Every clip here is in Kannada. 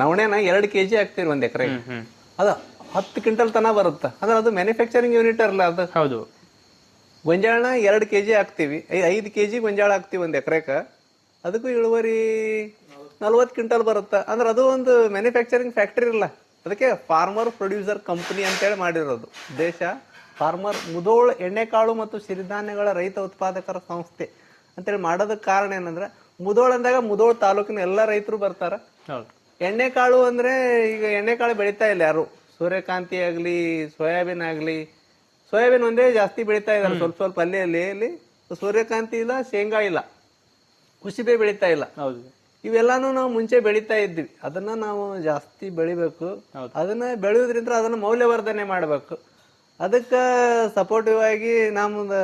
ನವಣೆನ ಎರಡು ಕೆ ಜಿ ಹಾಕ್ತೀರಿ ಒಂದು ಎಕರೆ. ಅದು ಹತ್ತು ಕ್ವಿಂಟಲ್ ತನ ಬರುತ್ತೆ? ಅಂದ್ರೆ ಅದು ಮ್ಯಾನುಫ್ಯಾಕ್ಚರಿಂಗ್ ಯೂನಿಟ್ ಅಲ್ಲ ಅದು. ಹೌದು. ಗೊಂಜಾಳನ ಎರಡು ಕೆ ಜಿ ಹಾಕ್ತೀವಿ ಐದು ಕೆ ಜಿ ಗೊಂಜಾಳ ಹಾಕ್ತಿವಿ ಒಂದ್ ಎಕರೆಕ. ಅದಕ್ಕೂ ಇಳುವರಿ ನಲ್ವತ್ತು ಕ್ವಿಂಟಲ್ ಬರುತ್ತೆ? ಅಂದ್ರೆ ಅದು ಒಂದು ಮ್ಯಾನುಫ್ಯಾಕ್ಚರಿಂಗ್ ಫ್ಯಾಕ್ಟ್ರಿ ಇಲ್ಲ ಅದಕ್ಕೆ ಫಾರ್ಮರ್ ಪ್ರೊಡ್ಯೂಸರ್ ಕಂಪನಿ ಅಂತೇಳಿ ಮಾಡಿರೋದು. ದೇಶ ಫಾರ್ಮರ್ ಮುದೋಳ್ ಎಣ್ಣೆಕಾಳು ಮತ್ತು ಸಿರಿಧಾನ್ಯಗಳ ರೈತ ಉತ್ಪಾದಕರ ಸಂಸ್ಥೆ ಅಂತೇಳಿ ಮಾಡೋದಕ್ಕೆ ಕಾರಣ ಏನಂದ್ರೆ ಮುದೋಳ್ ಅಂದಾಗ ಮುದೋಳ್ ತಾಲೂಕಿನ ಎಲ್ಲ ರೈತರು ಬರ್ತಾರ. ಎಣ್ಣೆಕಾಳು ಅಂದ್ರೆ ಈಗ ಎಣ್ಣೆಕಾಳು ಬೆಳೀತಾ ಇಲ್ಲ ಯಾರು. ಸೂರ್ಯಕಾಂತಿ ಆಗಲಿ ಸೋಯಾಬೀನ್ ಆಗಲಿ ಸೋಯಾಬೀನ್ ಒಂದೇ ಜಾಸ್ತಿ ಬೆಳೀತಾ ಇದ್ದಾರೆ ಸ್ವಲ್ಪ ಸ್ವಲ್ಪ ಅಲ್ಲಿ ಅಲ್ಲಿ ಅಲ್ಲಿ ಸೂರ್ಯಕಾಂತಿ ಇಲ್ಲ ಶೇಂಗಾ ಇಲ್ಲ. ಕುಸಿಬೆ ಬೆಳೀತಾ ಇಲ್ಲ. ಹೌದು. ಇವೆಲ್ಲಾನು ನಾವು ಮುಂಚೆ ಬೆಳೀತಾ ಇದ್ವಿ. ಅದನ್ನ ನಾವು ಜಾಸ್ತಿ ಬೆಳಿಬೇಕು. ಅದನ್ನ ಬೆಳೆಯೋದ್ರಿಂದ ಅದನ್ನ ಮೌಲ್ಯವರ್ಧನೆ ಮಾಡಬೇಕು. ಅದಕ್ಕೆ ಸಪೋರ್ಟಿವ್ ಆಗಿ ನಮ್ದು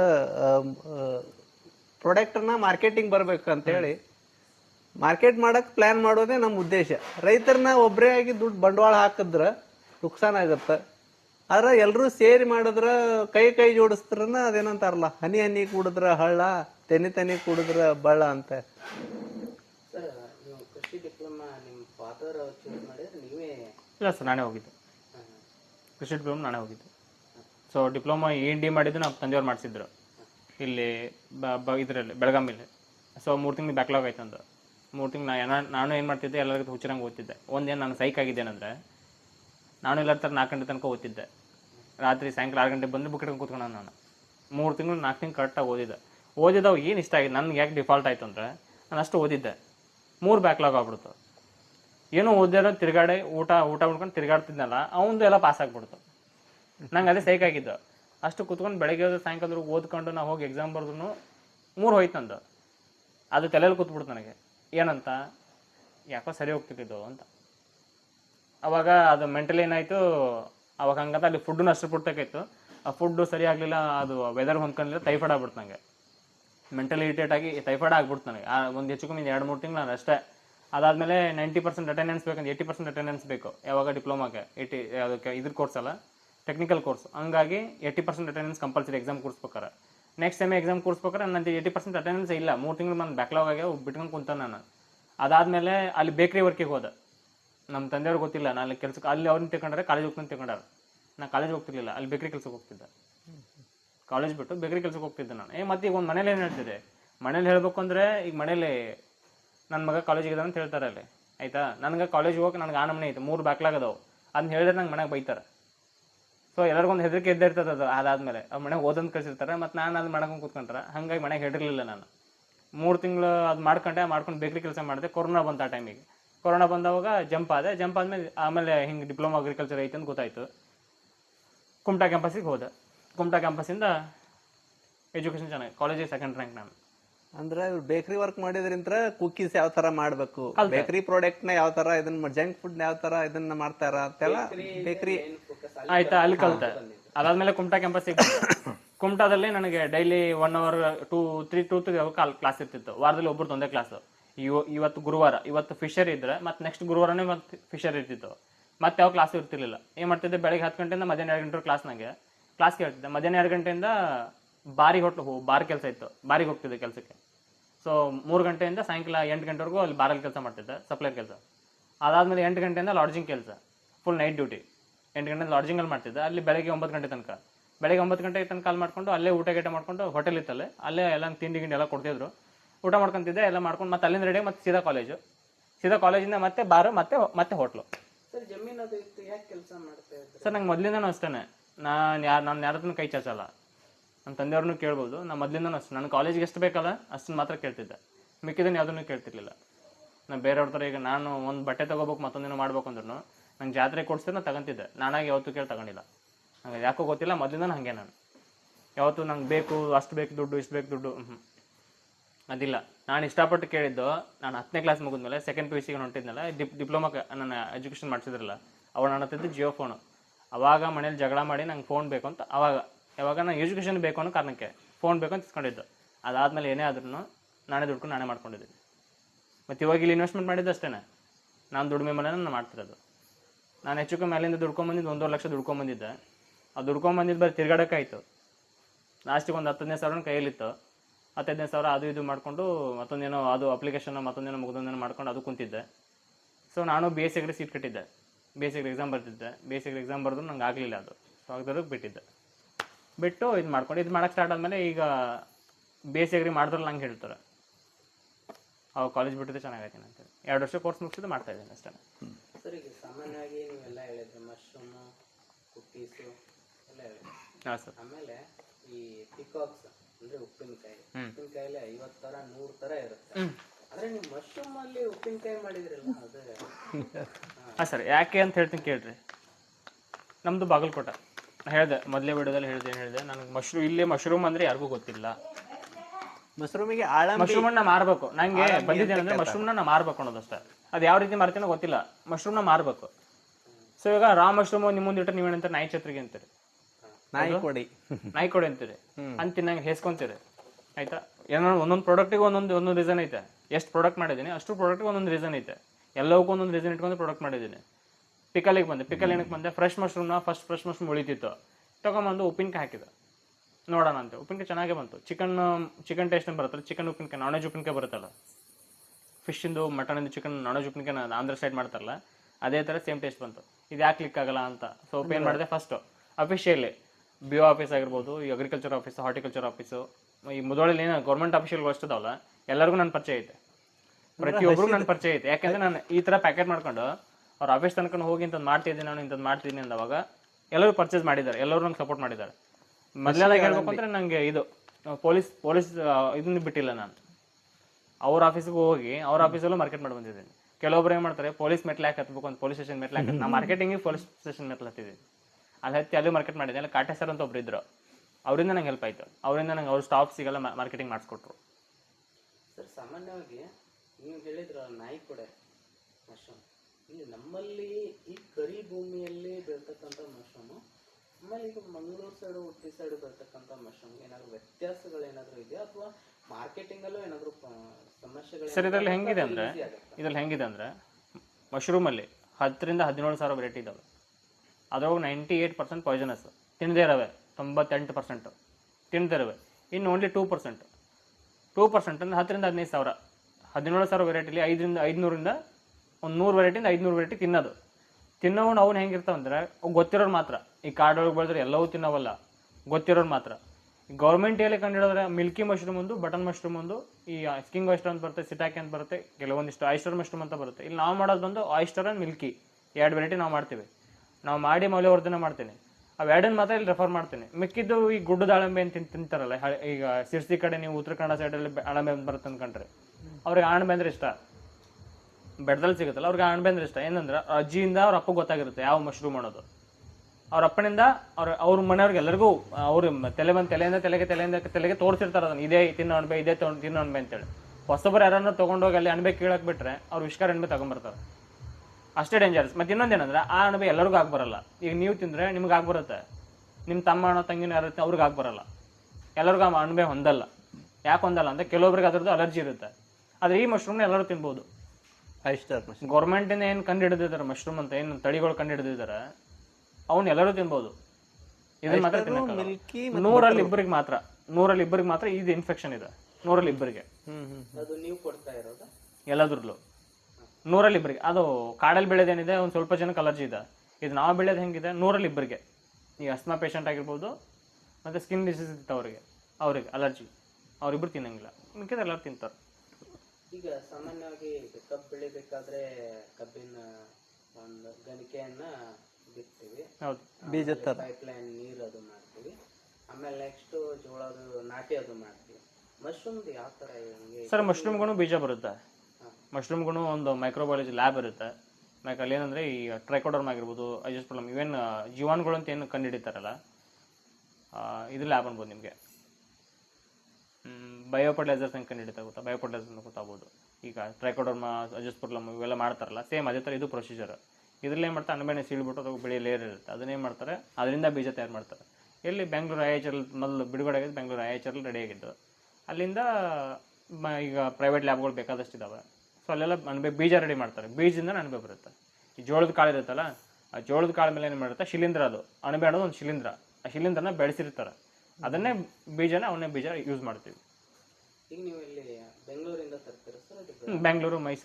ಪ್ರಾಡಕ್ಟನ್ನ ಮಾರ್ಕೆಟಿಂಗ್ ಬರ್ಬೇಕು ಅಂತೇಳಿ ಮಾರ್ಕೆಟ್ ಮಾಡಕ್ ಪ್ಲಾನ್ ಮಾಡೋದೇ ನಮ್ಮ ಉದ್ದೇಶ. ರೈತರನ್ನ ಒಬ್ಬರೇ ಆಗಿ ದುಡ್ಡು ಬಂಡವಾಳ ಹಾಕಿದ್ರ ನುಕ್ಸಾನ ಆಗತ್ತೆ. ಆದ್ರೆ ಎಲ್ಲರೂ ಸೇರಿ ಮಾಡಿದ್ರೆ ಕೈ ಕೈ ಜೋಡಿಸ್ತ್ರನ ಅದೇನಂತಾರಲ್ಲ ಹನಿ ಹನಿ ಕುಡಿದ್ರ ಹಳ್ಳ ತೆನಿ ತೆನಿ ಕುಡಿದ್ರ ಬಳ್ಳ ಅಂತ. ಸರ್ ನೀವು ಕೃಷಿ ಡಿಪ್ಲೊಮಾ ನಿಮ್ಮ ಫಾದರ್ ಚೂಸ್ ಮಾಡಿದ್ರೆ ನೀವೇ ಇಲ್ಲ ಸರ್ ನಾನೇ ಹೋಗಿದ್ದೆ. ಕೃಷಿ ಡಿಪ್ಲೊಮಾ ನಾನೇ ಹೋಗಿದ್ದೆ. ಸೊ ಡಿಪ್ಲೊಮಾ ಎನ್ ಡಿ ಮಾಡಿದ್ದು ನಮ್ಮ ತಂದೆಯವ್ರು ಮಾಡಿಸಿದ್ರು. ಇಲ್ಲಿ ಬ ಬ ಇದರಲ್ಲಿ ಬೆಳಗಾಮಿಲಿ ಸೊ ಮೂರು ತಿಂಗಳು ಬ್ಯಾಕ್ಲಾಗ್ ಆಯ್ತು ಅಂದು ಮೂರು ನಾ ನಾನು ಏನು ಮಾಡ್ತಿದ್ದೆ, ಎಲ್ಲರಿಗೂ ಹುಚ್ಚರಂಗೆ ಓದ್ತಿದ್ದೆ. ಒಂದೇನು ನಾನು ಸೈಕ್ ಆಗಿದ್ದೇನೆಂದ್ರೆ ನಾನು ಎಲ್ಲರ ಥರ ನಾಲ್ಕು ಗಂಟೆ ತನಕ ಓದ್ತಿದ್ದೆ. ರಾತ್ರಿ ಸಾಯಂಕಾಲ ಆರು ಗಂಟೆ ಬಂದು ಬುಕ್ ಇಟ್ಕೊಂಡು ಕೂತ್ಕೊಂಡು ನಾನು. ಮೂರು ತಿಂಗಳು ನಾಲ್ಕು ತಿಂಗಳು ಕರೆಕ್ಟಾಗಿ ಓದಿದ್ದೆ. ಓದಿದವು ಏನು ಇಷ್ಟ ಆಗಿದೆ? ನನಗೆ ಯಾಕೆ ಡಿಫಾಲ್ಟ್ ಆಯಿತು ಅಂದರೆ, ನಾನು ಅಷ್ಟು ಓದಿದ್ದೆ. ಮೂರು ಬ್ಯಾಕ್ಲಾಗ್ ಆಗ್ಬಿಡ್ತು. ಏನೋ ಓದಿರೋ ತಿರ್ಗಾಡೆ ಊಟ ಊಟ ಉಣ್ಕೊಂಡು ತಿರ್ಗಾಡ್ತಿದ್ನಲ್ಲ, ಅವಂದು ಎಲ್ಲ ಪಾಸ್ ಆಗಿಬಿಡ್ತು. ನಂಗೆ ಅದೇ ಸೈಕ್ ಆಗಿದ್ದು. ಅಷ್ಟು ಕೂತ್ಕೊಂಡು ಬೆಳಗ್ಗೆ ಹೋದ್ರೆ ಓದ್ಕೊಂಡು ನಾವು ಹೋಗಿ ಎಕ್ಸಾಮ್ ಬರೆದ್ರು ಮೂರು ಹೋಯ್ತು ನಂದು. ಅದು ತಲೆಯಲ್ಲಿ ಕೂತ್ಬಿಡ್ತು ನನಗೆ. ಏನಂತ? ಯಾಕೋ ಸರಿ ಹೋಗ್ತಿದ್ದು ಅಂತ. ಅವಾಗ ಅದು ಮೆಂಟಲಿ ಏನಾಯಿತು? ಅವಾಗ ಹಂಗಂತ ಅಲ್ಲಿ ಫುಡ್ಡೂ ಅಷ್ಟು ಪುಡ್ತಕ್ಕಾಯ್ತು ಆ ಫುಡ್ಡು ಸರಿ ಆಗಲಿಲ್ಲ, ಅದು ವೆದರ್ ಹೊಂದ್ಕೊಂಡಿಲ್ಲ ಟೈಫಾಯ್ಡ್ ಆಗ್ಬಿಡ್ತು ನನಗೆ ಮೆಂಟಲಿ ಇರಿಟೇಟ್ ಆಗಿ ಟೈಫಾಯ್ಡ್ ಆಗ್ಬಿಡ್ತು ನನಗೆ. ಆ ಒಂದು ಹೆಚ್ಚು ಕಮ್ಮಿ ಎರಡು ಮೂರು ತಿಂಗಳು ನಾನು ಅಷ್ಟೇ. ಅದಾದಮೇಲೆ ನೈಂಟಿ ಪರ್ಸೆಂಟ್ ಅಟೆಂಡೆನ್ಸ್ ಬೇಕಂದ್ರೆ ಏಯ್ಟಿ ಪರ್ಸೆಂಟ್ ಅಟೆಂಡೆನ್ಸ್ ಬೇಕು. ಯಾವಾಗ ಡಿಪ್ಲೊಮಾಗೆ ಏಯ್ಟಿ ಅದಕ್ಕೆ ಇದ್ರ ಕೋರ್ಸ್ ಟೆಕ್ನಿಕಲ್ ಕೋರ್ಸ್ ಹಂಗಾಗಿ eighty percent attendance compulsory exam ಕೂರಿಸ್ಬೇಕಾರೆ next sem exam ಕೂರಿಸ್ಬೇಕಾದ್ರೆ ನಂದು ಏಯ್ಟಿ ಪರ್ಸೆಂಟ್ ಅಟೆಂಡೆನ್ಸ್ ಇಲ್ಲ. ಮೂರು ತಿಂಗಳು ನಾನು ಬ್ಯಾಕ್ಲಾಗ್ ಆಗಿ ಬಿಟ್ಕೊಂಡು ಕುಂತ ನಾನು. ಅದಾದಮೇಲೆ ಅಲ್ಲಿ ಬೇಕ್ರಿ ವರ್ಕಿಗೆ ಹೋದೆ. ನಮ್ಮ ತಂದೆಯವ್ರಿಗೆ ಗೊತ್ತಿಲ್ಲ, ನಾನು ಅಲ್ಲಿ ಕೆಲಸಕ್ಕೆ ಅಲ್ಲಿ ಅವ್ರನ್ನ ತಿಳ್ಕೊಂಡ್ರೆ ಕಾಲೇಜ್ ಹೋಗ್ತಾನೆ ತಿಳ್ಕೊಂಡಾರ. ನಾನು ಕಾಲೇಜ್ ಹೋಗ್ತಿರ್ಲಿಲ್ಲ, ಅಲ್ಲಿ ಬೇಕ್ರಿ ಕೆಲಸಕ್ಕೆ ಹೋಗ್ತಿದ್ದೆ. ಕಾಲೇಜ್ ಬಿಟ್ಟು ಬೇಕ್ರಿ ಕೆಲಸಕ್ಕೆ ಹೋಗ್ತಿದ್ದೆ ನಾನು. ಏ, ಮತ್ತೆ ಈಗ ಒಂದು ಮನೇಲಿ ಏನು ಹೇಳ್ತಿದೆ? ಮನೇಲಿ ಹೇಳಬೇಕು ಅಂದರೆ ಈಗ ಮನೇಲಿ ನನ್ನ ಮಗ ಕಾಲೇಜಿಗೆ ಇದ್ದಾನೆ ಅಂತ ಹೇಳ್ತಾರೆ ಅಲ್ಲಿ. ಆಯಿತಾ? ನನಗೆ ಕಾಲೇಜ್ ಹೋಗಿ ನನಗೆ ಆ ನಮನೆ ಐತೆ. ಮೂರು ಬ್ಯಾಕ್ಲಾಗ್ ಅದಾವೆ. ಅದನ್ನ ಹೇಳಿದ್ರೆ ನಂಗೆ ಮನೆಗೆ ಬೈತಾರೆ. ಸೊ ಎಲ್ಲರಿಗೊಂದು ಹೆದರಿಕೆ ಇದ್ದೇ ಇರ್ತದೆ ಅದು. ಅದಾದ್ಮೇಲೆ ಆ ಮನೆಗೆ ಓದಂತ ಕಳ್ಸಿರ್ತಾರೆ, ಮತ್ತು ನಾನು ಅದು ಮಾಡ್ಕೊಂಡು ಕೂತ್ಕೊಂಡ್ರೆ, ಹಾಗಾಗಿ ಮನೆಗೆ ಹೇಳಿರಲಿಲ್ಲ ನಾನು. ಮೂರು ತಿಂಗಳು ಅದು ಮಾಡ್ಕೊಂಡೆ, ಮಾಡ್ಕೊಂಡು ಬೇಕ್ರಿ ಕೆಲಸ ಮಾಡಿದೆ, ಕೊರೋನಾ ಬಂತು ಆ ಟೈಮಿಗೆ ಕೊರೋನಾ ಬಂದವಾಗ ಜಂಪ್ ಆದೆ, ಜಂಪ್ ಆದಮೇಲೆ, ಆಮೇಲೆ ಹಿಂಗೆ ಡಿಪ್ಲೊಮಾ ಅಗ್ರಿಕಲ್ಚರ್ ಐತೆ ಅಂತ ಗೊತ್ತಾಯಿತು. ಕುಮಟಾ ಕ್ಯಾಂಪಸ್ಸಿಗೆ ಹೋದೆ. ಕುಮಟಾ ಕ್ಯಾಂಪಸ್ಸಿಂದ ಎಜುಕೇಷನ್ ಚೆನ್ನಾಗಿ ಕಾಲೇಜಿಗೆ ಸೆಕೆಂಡ್ ರ್ಯಾಂಕ್ ನಾನು. ಅಂದ್ರೆ ಬೇಕರಿ ವರ್ಕ್ ಮಾಡಿದ್ರಿಂತ ಕುಕೀಸ್ ಯಾವ ತರ ಮಾಡ್ಬೇಕು? ಬೇಕರಿ ಪ್ರಾಡಕ್ಟ್ನ ಯಾವ ತರ ಇದನ್ನ ಜಂಕ್ ಫುಡ್ ಯಾವ ತರ ಇದನ್ನ ಮಾಡ್ತಾರ ಅಂತೆಲ್ಲ ಬೇಕರಿ ಆಯ್ತಾ ಅಲ್ಲಿ ಕಲ್ತ. ಅದಾದ್ಮೇಲೆ ಕುಮಟಾ ಕ್ಯಾಂಪಸ್ಸಿಗೆ ಕುಮಟಾದಲ್ಲಿ ನನಗೆ daily one hour two three two three hour ಕಾಲ್ ಕ್ಲಾಸ್ ಇರ್ತಿತ್ತು. ವಾರದಲ್ಲಿ ಒಬ್ರು ಒಂದೇ ಕ್ಲಾಸ್ ಇವ ಇವತ್ತು ಗುರುವಾರ ಇವತ್ತು ಫಿಶರ್ ಇದ್ರೆ ಮತ್ತೆ ನೆಕ್ಸ್ಟ್ ಗುರುವಾರನೇ ಮತ್ತೆ ಫಿಶರ್ ಇರ್ತಿತ್ತು. ಮತ್ತೆ ಯಾವ ಕ್ಲಾಸ್ ಇರ್ತಿರ್ಲಿಲ್ಲ. ಏನು ಮಾಡ್ತಿದ್ದೆ ಬೆಳಗ್ಗೆ ಹತ್ತು ಗಂಟೆಯಿಂದ ಮಧ್ಯಾಹ್ನ ಎರಡು ಗಂಟೆ ಕ್ಲಾಸ್ ನನಗೆ ಕ್ಲಾಸ್ ಕೇಳ್ತಿದ್ದೆ. ಮಧ್ಯಾಹ್ನ ಎರಡು ಗಂಟೆಯಿಂದ ಬಾರಿಗೆ ಹೊಟ್ಟು ಹೋ ಬಾರ್ ಕೆಲಸ ಇತ್ತು. ಬಾರಿಗೆ ಹೋಗ್ತಿದ್ದೆ ಕೆಲಸಕ್ಕೆ. ಸೊ ಮೂರು ಗಂಟೆಯಿಂದ ಸಾಯಂಕಾಲ ಎಂಟು ಗಂಟೆವರೆಗೂ ಅಲ್ಲಿ ಬಾರಲ್ಲಿ ಕೆಲಸ ಮಾಡ್ತಿದ್ದೆ ಸಪ್ಲೈ ಕೆಲಸ. ಅದಾದಮೇಲೆ ಎಂಟು ಗಂಟೆಯಿಂದ ಲಾಡ್ಜಿಂಗ್ ಕೆಲಸ ಫುಲ್ ನೈಟ್ ಡ್ಯೂಟಿ ಎಂಟು ಗಂಟೆ ಲಾಡ್ಜಿಂಗಲ್ಲಿ ಮಾಡ್ತಿದ್ದೆ. ಅಲ್ಲಿ ಬೆಳಗ್ಗೆ ಒಂಬತ್ತು ಗಂಟೆ ತನಕ. ಬೆಳಗ್ಗೆ ಒಂಬತ್ತು ಗಂಟೆಗೆ ತನಕ ಕಾಲ್ ಮಾಡ್ಕೊಂಡು ಅಲ್ಲೇ ಊಟ ಗೀಟ ಮಾಡ್ಕೊಂಡು ಹೋಟೆಲ್ ಇತ್ತಲ್ಲೇ ಅಲ್ಲೇ ಎಲ್ಲ ತಿಂಡಿ ಗಿಂಡಿ ಎಲ್ಲ ಕೊಡ್ತಿದ್ರು. ಊಟ ಮಾಡ್ಕೊಂತಿದ್ದೆ ಎಲ್ಲ ಮಾಡ್ಕೊಂಡು ಮತ್ತೆ ಅಲ್ಲಿಂದ ರೆಡಿ ಮತ್ತೆ ಸೀದಾ ಕಾಲೇಜು ಸೀದಾ ಕಾಲೇಜಿಂದ ಮತ್ತೆ ಬಾರು ಮತ್ತೆ ಮತ್ತೆ ಹೋಟ್ಲು ಸರ್ ನಂಗೆ ಮೊದಲಿಂದನೂ ಅಷ್ಟೇ ನಾನು ಯಾರು ನಾನು ಯಾರ ಹತ್ರನೂ ಕೈ ಚಾಚಲ್ಲ. ನಮ್ಮ ತಂದೆಯವ್ರನ್ನೂ ಕೇಳ್ಬೋದು. ನಾನು ಮೊದಲಿಂದನೂ ಅಷ್ಟು. ನನ್ನ ಕಾಲೇಜಿಗೆ ಎಷ್ಟು ಬೇಕಲ್ಲ ಅಷ್ಟನ್ನು ಮಾತ್ರ ಕೇಳ್ತಿದ್ದೆ. ಮಿಕ್ಕಿದ್ದನ್ನು ಯಾವುದನ್ನು ಕೇಳ್ತಿರ್ಲಿಲ್ಲ. ನಾನು ಬೇರೆಯವ್ರ ಥರ ಈಗ ನಾನು ಒಂದು ಬಟ್ಟೆ ತೊಗೋಬೇಕು ಮತ್ತೊಂದಿನ ಮಾಡ್ಬೇಕು ಅಂದ್ರೂ ನಂಗೆ ಜಾತ್ರೆ ಕೊಡ್ಸಿದ್ರೆ ನಾನು ತಗೊಂತಿದ್ದೆ. ನಾನಾಗಿ ಯಾವತ್ತೂ ಕೇಳಿ ತಗೊಂಡಿಲ್ಲ. ನಂಗೆ ಯಾಕೋ ಗೊತ್ತಿಲ್ಲ ಮೊದಲಿಂದ ಹಾಗೆ ನಾನು. ಯಾವತ್ತು ನಂಗೆ ಬೇಕು, ಅಷ್ಟು ಬೇಕು ದುಡ್ಡು, ಇಷ್ಟು ಬೇಕು ದುಡ್ಡು ಅದಿಲ್ಲ. ನಾನು ಇಷ್ಟಪಟ್ಟು ಕೇಳಿದ್ದು, ನಾನು ಹತ್ತನೇ ಕ್ಲಾಸ್ ಮುಗಿದ್ಮೇಲೆ ಸೆಕೆಂಡ್ ಪಿ ಯು ಸಿಗೆ ಹೊಂಟಿದ್ನಲ್ಲ, ಡಿಪ್ ಡಿಪ್ಲೊಮಾಕ್ಕೆ ನನ್ನ ಎಜುಕೇಷನ್ ಮಾಡಿಸಿದ್ರಲ್ಲ, ಅವಾಗ ನಾನು ಹತ್ತಿದ್ದು ಜಿಯೋ ಫೋನು ಅವಾಗ ಮನೇಲಿ ಜಗಳ ಮಾಡಿ ನಂಗೆ ಫೋನ್ ಬೇಕು ಅಂತ, ಅವಾಗ. ಯಾವಾಗ ನಾನು ಎಜುಕೇಷನ್ ಬೇಕು ಅನ್ನೋ ಕಾರಣಕ್ಕೆ ಫೋನ್ ಬೇಕು ಅಂತ ಇಸ್ಕೊಂಡಿದ್ದು. ಅದಾದಮೇಲೆ ಏನೇ ಆದ್ರೂ ನಾನೇ ದುಡ್ಕೊಂಡು ನಾನೇ ಮಾಡ್ಕೊಂಡಿದ್ದೆ ಮತ್ತು ಇವಾಗ ಇಲ್ಲಿ ಇನ್ವೆಸ್ಟ್ಮೆಂಟ್ ಮಾಡಿದ್ದು ಅಷ್ಟೇ ನಾನು ದುಡಿಮೆ ಮೇಲೆ ನಾನು ಮಾಡ್ತಿರೋದು. ನಾನು ಹೆಚ್ಚು ಕಮ್ಮಿ ಅಲ್ಲಿಂದ ದುಡ್ಕೊಂಬಂದಿದ್ದು ಒಂದೂವರೆ ಲಕ್ಷ ದುಡ್ಕೊಂಬಂದಿದ್ದೆ. ಅದು ದುಡ್ಕೊಂಬಂದಿದ್ದು ಬರೀ ತಿರ್ಗಾಡೋಕ್ಕಾಯ್ತು ಲಾಸ್ಟಿಗೆ ಒಂದು ಹತ್ತನೇ ಸಾವಿರ ಕೈಯಲ್ಲಿತ್ತು. ಹತ್ತೈದನೇ ಸಾವಿರ ಅದು ಇದು ಮಾಡಿಕೊಂಡು ಮತ್ತೊಂದೇನೋ ಅದು ಅಪ್ಲಿಕೇಶನ್ ಮತ್ತೊಂದೇನೋ ಮುಗ್ದೊಂದೇನೋ ಮಾಡ್ಕೊಂಡು ಅದು ಕುಂತಿದ್ದೆ. ಸೊ ನಾನು ಬಿ ಎಸ್ ಸಿ ಸೀಟ್ ಕಟ್ಟಿದ್ದೆ. ಬಿ ಎಸ್ ಎಕ್ಸಾಮ್ ಬರ್ತಿದ್ದೆ ಬಿ ಎಸ್ ಎಕ್ಸಾಮ್ ಬರೆದು ನಂಗೆ ಆಗಲಿಲ್ಲ ಅದು. ಸೊ ಬಿಟ್ಟಿದ್ದೆ. ಬಿಟ್ಟು ಇದು ಮಾಡ್ಕೊಂಡು ಇದು ಮಾಡಕ್ಕೆ ಸ್ಟಾರ್ಟ್ ಆದಮೇಲೆ ಈಗ ಬಿ ಎಸ್ ಸಿಗ್ರಿ ಮಾಡಿದ್ರಲ್ಲ ನಂಗೆ ಹೇಳ್ತಾರೆ. ಅವಾಗ ಕಾಲೇಜ್ ಬಿಟ್ಟಿದ್ರೆ ಚೆನ್ನಾಗೈತೆ ಅಂತೇಳಿ ಎರಡು ವರ್ಷ ಕೋರ್ಸ್ ಮುಗಿಸಿದ್ದು ಮಾಡ್ತಾ ಇದ್ದೀನಿ ಅಷ್ಟೇ. ಸರ್ ಈಗ ಸಾಮಾನ್ಯವಾಗಿ ನೀವೆಲ್ಲ ಹೇಳಿದ್ರಿ ಮಶ್ರೂಮ್ ಕುಕ್ಕೀಸು ಎಲ್ಲ ಹಾಂ ಸರ್. ಆಮೇಲೆ ಈ ಪಿಕಾಕ್ಸ್ ಅಂದ್ರೆ ಉಪ್ಪಿನಕಾಯಿ. ಉಪ್ಪಿನಕಾಯಿಲೆ ಐವತ್ತು ಥರ ನೂರು ತರ ಇರುತ್ತೆ. ಆದ್ರೆ ನೀವು ಮಶ್ರೂಮ್ ಅಲ್ಲಿ ಉಪ್ಪಿನಕಾಯಿ ಮಾಡಿದ್ರಲ್ಲ ಅದೇ. ಹಾಂ ಸರ್. ಯಾಕೆ ಅಂತ ಹೇಳ್ತೀನಿ ಕೇಳ್ರಿ. ನಮ್ಮದು ಬಾಗಲಕೋಟ. ಹೇಳಿದೆ ಮೊದಲೇ ವಿಡಿಯೋದಲ್ಲಿ ಹೇಳಿದೆ ಏನು ಹೇಳಿದೆ. ನನಗೆ ಮಶ್ರೂಮ್ ಇಲ್ಲೇ ಮಶ್ರೂಮ್ ಅಂದರೆ ಯಾರಿಗೂ ಗೊತ್ತಿಲ್ಲ. ಮಶ್ರೂಮಿಗೆ ಆಳ ಮಶ್ರೂಮನ್ನ ಮಾರಬೇಕು. ನನಗೆ ಬಂದಿದ್ದೇನೆ ಅಂದರೆ ಮಶ್ರೂಮ್ನ ನಾ ಮಾರಬೇಕು ಅನ್ನೋದಷ್ಟೇ. ಅದು ಯಾವ ರೀತಿ ಮಾರ್ತೀನೋ ಗೊತ್ತಿಲ್ಲ. ಮಶ್ರೂಮ್ನ ಮಾರಬೇಕು. ಸೊ ಈಗ ರಾ ಮಶ್ರೂಮ್ ನಿಮ್ಮ ಮುಂದೆ ಇಟ್ಟರೆ ನೀವೇನಂತಾರೆ ನಾಯಿ ಛತ್ರಿಗೆ ಅಂತೀರಿ. ನಾಯಿ ಕೊಡಿ. ನಾಯಿ ಕೊಡಿ ಅಂತೀರಿ. ಅಂತ ತಿನ್ನಂಗೆ ಹೇಸ್ಕೊಂತೀರಿ. ಆಯ್ತಾ? ಏನೋ ಒಂದೊಂದು ಪ್ರಾಡಕ್ಟಿಗೆ ಒಂದೊಂದು ಒಂದೊಂದು ರೀಸನ್ ಐತೆ. ಎಷ್ಟು ಪ್ರಾಡಕ್ಟ್ ಮಾಡಿದ್ದೀನಿ ಅಷ್ಟು ಪ್ರಾಡಕ್ಟ್ಗೆ ಒಂದೊಂದು ರೀಸನ್ ಐತೆ. ಎಲ್ಲವಕ್ಕೂ ಒಂದೊಂದು ರೀಸನ್ ಇಟ್ಕೊಂಡು ಪ್ರಾಡಕ್ಟ್ ಮಾಡಿದ್ದೀನಿ. ಪಿಕಲಿಗೆ ಬಂದೆ. ಪಿಕಲ್ ಏನಕ್ಕೆ ಬಂದೆ? ಫ್ರೆಶ್ ಮಶ್ರೂಮ್ನ ಫಸ್ಟ್ ಫ್ರೆಶ್ ಮಶ್ರೂಮ್ ಉಳಿತಿತ್ತು. ತೊಗೊಂಬಂದು ಉಪ್ಪಿನಕಾಯಿ ಹಾಕಿದೆ. ನೋಡೋಣ ಅಂತ. ಉಪ್ಪಿನಕಾಯಿ ಚೆನ್ನಾಗೇ ಬಂತು. ಚಿಕನ್ ಚಿಕನ್ ಟೇಸ್ಟ್ ಬರುತ್ತಲ್ಲ ಚಿಕನ್ ಉಪ್ಪಿನಕಾಯಿ ನಾನ್ ವೆಜ್ ಉಪ್ಪಿನಕಾಯಿ ಬರುತ್ತಲ್ಲ? ಫಿಶಿಂದು ಮಟನಿಂದು ಚಿಕನ್ ನಾನ್ ವೆಜ್ ಉಪ್ಪಿನಕಾಯಿ ಆಂಧ್ರ ಸೈಡ್ ಮಾಡ್ತಾರಲ್ಲ? ಅದೇ ಥರ ಸೇಮ್ ಟೇಸ್ಟ್ ಬಂತು. ಇದು ಯಾಕೆ ಕ್ಲಿಕ್ ಆಗಲ್ಲ ಅಂತ. ಸೊ ಏನು ಮಾಡಿದೆ first officially B O office ಆಗಿರ್ಬೋದು ಈ ಅಗ್ರಿಕಲ್ಚರ್ ಆಫೀಸು ಹಾರ್ಟಿಕಲ್ಚರ್ ಆಫೀಸು ಈ ಮುದೋಳಲ್ಲಿ ಏನು ಗೌರ್ಮೆಂಟ್ ಆಫೀಷಿಯಲ್ಗಳು ಅಷ್ಟದಾವಲ್ಲ ಎಲ್ಲರಿಗೂ ನನ್ನ ಪರಿಚಯ ಐತೆ. ಪ್ರತಿಯೊಬ್ಬರು ನನ್ನ ಪರಿಚಯ ಐತೆ. ಯಾಕಂದ್ರೆ ನಾನು ಈ ಥರ ಪ್ಯಾಕೆಟ್ ಮಾಡ್ಕೊಂಡು ಅವ್ರ ಆಫೀಸ್ ತನಕ ಹೋಗಿ ಇಂಥದ್ದು ಮಾಡ್ತಿದ್ದೀನಿ ನಾನು ಇಂಥದ್ದು ಮಾಡ್ತಿದ್ದೀನಿ ಅಂದವಾಗ ಎಲ್ಲರೂ ಪರ್ಚೇಸ್ ಮಾಡಿದ್ದಾರೆ ಎಲ್ಲರೂ ನಂಗೆ ಸಪೋರ್ಟ್ ಮಾಡಿದ್ದಾರೆ. ಮೊದಲೇದಾಗ ಹೇಳ್ಬೇಕು ಅಂದರೆ ನನಗೆ ಇದು ಪೊಲೀಸ್ ಪೊಲೀಸ್ ಇದನ್ನ ಬಿಟ್ಟಿಲ್ಲ ನಾನು. ಅವ್ರ ಆಫೀಸ್ಗೆ ಹೋಗಿ ಅವ್ರ ಆಫೀಸಲ್ಲೂ ಮಾರ್ಕೆಟ್ ಮಾಡಿ ಬಂದಿದ್ದೀನಿ. ಕೆಲವೊಬ್ರು ಏನು ಮಾಡ್ತಾರೆ ಪೊಲೀಸ್ ಮೆಟ್ಲು ಯಾಕೆ ಹತ್ಬೇಕು ಅಂತ ಪೊಲೀಸ್ ಸ್ಟೇಷನ್ ಮೆಟ್ಲು ಹಾಕಿ ನಾ ಮಾರ್ಕೆಟಿಂಗಿಗೆ ಪೊಲೀಸ್ ಸ್ಟೇಷನ್ ಮೆಟ್ಲು ಹತ್ತಿದ್ದೀನಿ ಅಲ್ಲಿ ಹತ್ತಿ ಅಲ್ಲಿ ಮಾರ್ಕೆಟ್ ಮಾಡಿದ್ದೆ ಅಲ್ಲಿ ಕಾಟೆ ಸರ್ ಅಂತ ಒಬ್ರು ಇದ್ರು. ಅವರಿಂದ ನಂಗೆ ಹೆಲ್ಪ್ ಆಯಿತು. ಅವರಿಂದ ನಂಗೆ ಅವ್ರ ಸ್ಟಾಫ್ ಸಿಗಲ್ಲ ಮಾರ್ಕೆಟಿಂಗ್ ಮಾಡಿಸ್ಕೊಟ್ರು. ಸರ್ ಸಾಮಾನ್ಯವಾಗಿ ನೀವು ಹೇಳಿದ್ರು ನಾಯಿ ಕೊಡೆ ಮಶ್ರೂಮ್. ಇಲ್ಲಿ ನಮ್ಮಲ್ಲಿ ಈ ಕರಿ ಭೂಮಿಯಲ್ಲಿ ಬೆಳ್ತಕ್ಕಂಥ ಮಶ್ರೂಮು ಆಮೇಲೆ ಈಗ ಮಂಗಳೂರು ಸೈಡು ಉಡುಪಿ ಸೈಡು ಬೆಳ್ತಕ್ಕಂಥ ಮಶ್ರೂಮ್ ಏನಾದ್ರು ವ್ಯತ್ಯಾಸಗಳು ಏನಾದ್ರು ಇದೆಯಾ? ಅಥವಾ ಮಾರ್ಕೆಟಿಂಗ್ ಅಲ್ಲೂ ಏನಾದ್ರು ಸಮಸ್ಯೆಗಳು ಸರ್ ಇದರಲ್ಲಿ ಹೆಂಗಿದೆ ಅಂದ್ರೆ? ಇದ್ರಲ್ಲಿ ಹೆಂಗಿದೆ ಅಂದರೆ ಮಶ್ರೂಮಲ್ಲಿ ಹತ್ತರಿಂದ ಹದಿನೇಳು ಸಾವಿರ ವೆರೈಟಿ ಇದಾವೆ ಅದ್ರೊಳಗೆ ನೈಂಟಿ ಏಯ್ಟ್ ಪರ್ಸೆಂಟ್ ಪಾಯ್ಸನಸ್ ತಿನ್ನದೇ ಇರವೆ ತೊಂಬತ್ತೆಂಟು ಪರ್ಸೆಂಟು ತಿನ್ನದೇ ಇರವೆ. ಇನ್ನು only two percent two percent ಅಂದ್ರೆ ಹತ್ತರಿಂದ ಹದಿನೈದು ಸಾವಿರ. ಹದಿನೇಳು ಸಾವಿರ ವೆರೈಟಿಲಿ ಐದರಿಂದ ಐದುನೂರಿಂದ ಒಂದು ನೂರು ವೆರೈಟಿಯಿಂದ ಐದುನೂರು ವೆರೈಟಿ ತಿನ್ನೋದು. ತಿನ್ನೋನು ಅವ್ನು ಹೆಂಗಿರ್ತಾವ ಅಂದ್ರೆ ಅವು ಗೊತ್ತಿರೋರು ಮಾತ್ರ. ಈ ಕಾಡೊಳಗೆ ಬೆಳೆದ್ರೆ ಎಲ್ಲವೂ ತಿನ್ನೋವಲ್ಲ, ಗೊತ್ತಿರೋರು ಮಾತ್ರ. ಗೌರ್ಮೆಂಟ್ ಎಲ್ಲಿ ಕಂಡಿಡಿದ್ರೆ ಮಿಲ್ಕಿ ಮಶ್ರೂಮ್ ಒಂದು ಬಟನ್ ಮಶ್ರೂಮ್ ಒಂದು, ಈ ಸ್ಕಿಂಗ್ ಆಯಿಸ್ಟರ್ ಅಂತ ಬರುತ್ತೆ ಸಿಟಾಕಿ ಅಂತ ಬರುತ್ತೆ, ಕೆಲವೊಂದಿಷ್ಟು ಆಯಿಸ್ಟರ್ ಮಶ್ರೂಮ್ ಅಂತ ಬರುತ್ತೆ. ಇಲ್ಲಿ ನಾವು ಮಾಡೋದು ಬಂದು ಆಯಿಸ್ಟರ್ ಆ್ಯಂಡ್ ಮಿಲ್ಕಿ ಎರಡು ವೆರೈಟಿ ನಾವು ಮಾಡ್ತೀವಿ. ನಾವು ಮಾಡಿ ಮೌಲ್ಯವರ್ಧನೆ ಮಾಡ್ತೀನಿ. ಅವೆರಡನ್ನ ಮಾತ್ರ ಇಲ್ಲಿ ರೆಫರ್ ಮಾಡ್ತೀನಿ. ಮಿಕ್ಕಿದ್ದು ಈ ಗುಡ್ಡದ ದಾಳಿಂಬೆ ಅಂತ ತಿಂತಾರಲ್ಲ ಈಗ ಸಿರ್ಸಿ ಕಡೆ ನೀವು ಉತ್ತರ ಕನ್ನಡ ಸೈಡಲ್ಲಿ ಅಳಂಬೆ ಅಂತ ಬರುತ್ತೆ ಅನ್ಕೊಂಡ್ರೆ, ಅವ್ರಿಗೆ ಅಣಬೆ ಅಂದ್ರೆ ಇಷ್ಟ. ಬೆಟ್ಟದಲ್ಲಿ ಸಿಗುತ್ತಲ್ಲ, ಅವ್ರಿಗೆ ಅಣಬೆ ಅಂದ್ರೆ ಇಷ್ಟ. ಏನಂದ್ರೆ ಅಜ್ಜಿಯಿಂದ ಅವ್ರ ಅಪ್ಪ ಗೊತ್ತಾಗಿರುತ್ತೆ ಯಾವ ಮಶ್ರೂಮ್ ಅನ್ನೋದು. ಅವ್ರ ಅಪ್ಪನಿಂದ ಅವ್ರ ಅವ್ರ ಮನೆಯವ್ರಿಗೆ ಎಲ್ಲರಿಗೂ, ಅವ್ರು ತಲೆ ಬಂದು ತಲೆಯಿಂದ ತಲೆಗೆ ತಲೆಯಿಂದ ತಲೆಗೆ ತೋರಿಸಿರ್ತಾರೆ ಅದನ್ನ. ಇದೇ ತಿನ್ನೋ ಅಣ್ಬೆ ಇದೇ ತೊಗೊಂಡು ತಿನ್ನೋ ಅಣ್ಬೆ ಅಂತೇಳಿ. ಹೊಸೊಬ್ಬರು ಯಾರನ್ನ ತೊಗೊಂಡೋಗಿ ಅಲ್ಲಿ ಅಣ್ಬೆ ಕೀಳಕ್ಕೆ ಬಿಟ್ಟರೆ ಅವ್ರು ವಿಷ್ಕಾರ ಅಣ್ಬೆ ತಗೊಂಬರ್ತಾರೆ. ಅಷ್ಟೇ ಡೇಂಜರಸ್ ಮತ್ತೆ ಇನ್ನೊಂದೇನಂದ್ರೆ, ಆ ಅಣ್ಬೆ ಎಲ್ಲರಿಗೂ ಆಗ್ಬರಲ್ಲ. ಈಗ ನೀವು ತಿಂದ್ರೆ ನಿಮ್ಗೆ ಆಗ್ಬರುತ್ತೆ. ನಿಮ್ಮ ತಮ್ಮ ಅಣ್ಣ ತಂಗಿನ ಯಾರು ಇರುತ್ತೆ ಅವ್ರಿಗೆ ಆಗ್ಬರಲ್ಲ. ಎಲ್ಲರಿಗೂ ಆ ಅಣ್ಬೆ ಹೊಂದಲ್ಲ. ಯಾಕೆ ಹೊಂದಲ್ಲ ಅಂದರೆ ಕೆಲವೊಬ್ರಿಗೆ ಅದರದ್ದು ಅಲರ್ಜಿ ಇರುತ್ತೆ. ಆದರೆ ಈ ಮಶ್ರೂಮ್ನ ಎಲ್ಲರೂ ತಿನ್ಬೋದು. Oyster mushroom. ಗೌರ್ಮೆಂಟಿಂದ ಏನು ಕಂಡು ಹಿಡಿದಿದ್ದಾರೆ ಮಶ್ರೂಮ್ ಅಂತ ಏನು ತಳಿಗಳು ಕಂಡು ಹಿಡಿದಿದ್ದಾರೆ ಅವನ್ನ ಎಲ್ಲರೂ ತಿನ್ಬೋದು. ಇದನ್ನ ಮಾತ್ರ. ಮಿಲ್ಕಿ ನೂರಲ್ಲಿ ಇಬ್ಬರಿಗೆ ಮಾತ್ರ ನೂರಲ್ಲಿ ಇಬ್ಬರಿಗೆ ಮಾತ್ರ ಇದು ಇನ್ಫೆಕ್ಷನ್ ಇದೆ ನೂರಲ್ಲಿ ಇಬ್ಬರಿಗೆ. ಹ್ಮ್ ಹ್ಮ್ ಅದು ನೀವು ಕೊಡ್ತಾ ಇರೋದಾ? ಎಲ್ಲದ್ರಲ್ಲೂ. ನೂರಲ್ಲಿ ಇಬ್ಬರಿಗೆ. ಅದು ಕಾಡಲ್ಲಿ ಬೆಳೆದೇನಿದೆ ಒಂದು ಸ್ವಲ್ಪ ಜನಕ್ಕೆ ಅಲರ್ಜಿ ಇದೆ. ಇದು ನಾವು ಬೆಳೆಯೋದು ಹೆಂಗಿದೆ ನೂರಲ್ಲಿ ಇಬ್ಬರಿಗೆ. ಈ ಅಸ್ಮಾ ಪೇಷಂಟ್ ಆಗಿರ್ಬೋದು ಮತ್ತು ಸ್ಕಿನ್ ಡಿಸೀಸ್ ಇತ್ತು ಅವರಿಗೆ ಅವ್ರಿಗೆ ಅಲರ್ಜಿ ಅವರಿಬ್ಬರು ತಿನ್ನಂಗಿಲ್ಲ. ಮಿಕ್ಕಿದ್ರೆ ಎಲ್ಲರೂ ತಿಂತಾರೆ. ಈಗ ಸಾಮಾನ್ಯವಾಗಿ ಕಬ್ಬು ಬೆಳಿಬೇಕಾದ್ರೆ ಕಬ್ಬಿನ ಒಂದು ಗಣಿಕೆಯನ್ನ ಬಿತ್ತೀವಿ ಹೌದು ಬೀಜ ತರ ಪೈಪ್ ಲೈನ್ ನೀರು ಅದು ಮಾಡ್ತೀವಿ. ಆಮೇಲೆ ನೆಕ್ಸ್ಟ್ ಜೋಳದ ನಾಟಿ ಅದು ಮಾಡ್ತೀವಿ. ಮಶ್ರೂಮ್ ಯಾವ ತರ ಹೆಂಗೆ ಸರ್ ಮಶ್ರೂಮ್ಗೂ ಬೀಜ ಬರುತ್ತೆ. ಮಶ್ರೂಮ್ಗೂ ಒಂದು ಮೈಕ್ರೋಬಯಾಲಜಿ ಲ್ಯಾಬ್ ಇರುತ್ತೆ. ಲೈಕ್ ಅಲ್ಲಿ ಏನಂದ್ರೆ ಈ ಟ್ರೈಕೋಡರ್ಮ್ ಆಗಿರ್ಬೋದು ಅಜಸ್ಟ್ ಪ್ರಾಬ್ಲಮ್ ಇವೇನು ಜೀವಾಣುಗಳು ಅಂತ ಏನು ಕಂಡು ಹಿಡಿತಾರಲ್ಲ ಇದು ಲ್ಯಾಬ್ ಅನ್ಬೋದು ನಿಮಗೆ. ಬಯೋಫರ್ಟಿಲೈಸರ್ಸ್ ಹೆಂಗೆ ಕಂಡುಹಿಡಿತಾ ಗೊತ್ತಾ? ಬಯೋಫರ್ಟಿಲೈಸರ್ ಅಂತ ಗೊತ್ತಾಗ್ಬೋದು. ಈಗ ಟ್ರೈಕೋಡರ್ಮ ಅಜಸ್ಪುರ್ಲಮ್ ಇವೆಲ್ಲ ಮಾಡ್ತಾರಲ್ಲ ಸೇಮ್ ಅದೇ ಥರ ಇದು ಪ್ರೊಸೀಜರ್ ಇದರಲ್ಲೇ ಮಾಡ್ತಾರೆ? ಅಣಬೆನೆ ಸೀಳ್ಬಿಟ್ಟು ಅದು ಬೆಳೆ ಲೇಯರ್ ಇರುತ್ತೆ. ಅದನ್ನೇನು ಮಾಡ್ತಾರೆ? ಅದರಿಂದ ಬೀಜ ತಯಾರು ಮಾಡ್ತಾರೆ. ಎಲ್ಲಿ ಬೆಂಗಳೂರು ಐ ಎಚ್ ಮೊದಲು ಬಿಡುಗಡೆ ಆಗಿದ್ದು Bengaluru I H L ready ಆಗಿದ್ದು. ಅಲ್ಲಿಂದ ಈಗ ಪ್ರೈವೇಟ್ ಲ್ಯಾಬ್ಗಳು ಬೇಕಾದಷ್ಟು ಇದ್ದಾವೆ ಸೊ ಅಲ್ಲೆಲ್ಲ ಅಣಬೆ ಬೀಜ ರೆಡಿ ಮಾಡ್ತಾರೆ. ಬೀಜದಿಂದ ಅಣಬೆ ಬರುತ್ತೆ. ಈ ಜೋಳದ ಕಾಳು ಇರುತ್ತಲ್ಲ, ಆ ಜೋಳದ ಕಾಳು ಮೇಲೆ ಏನು ಮಾಡುತ್ತೆ? ಶಿಲೀಂಧ್ರ ಅದು. ಅಣಬೆ ಅನ್ನೋದು ಒಂದು ಶಿಲೀಂಧ್ರ. ಆ ಶಿಲೀಂಧ್ರನ ಬೆಳೆಸಿರ್ತಾರೆ. ಅದನ್ನೇ ಬೀಜನ ಅವನ್ನೇ ಬೀಜ ಯೂಸ್ ಮಾಡ್ತೀವಿ. ಈಗ ನೀವು ಇಲ್ಲಿ ಬೆಂಗಳೂರಿಂದ ತರ್ತೀರಾ ಬೆಂಗಳೂರು ಮೈಸೂರು.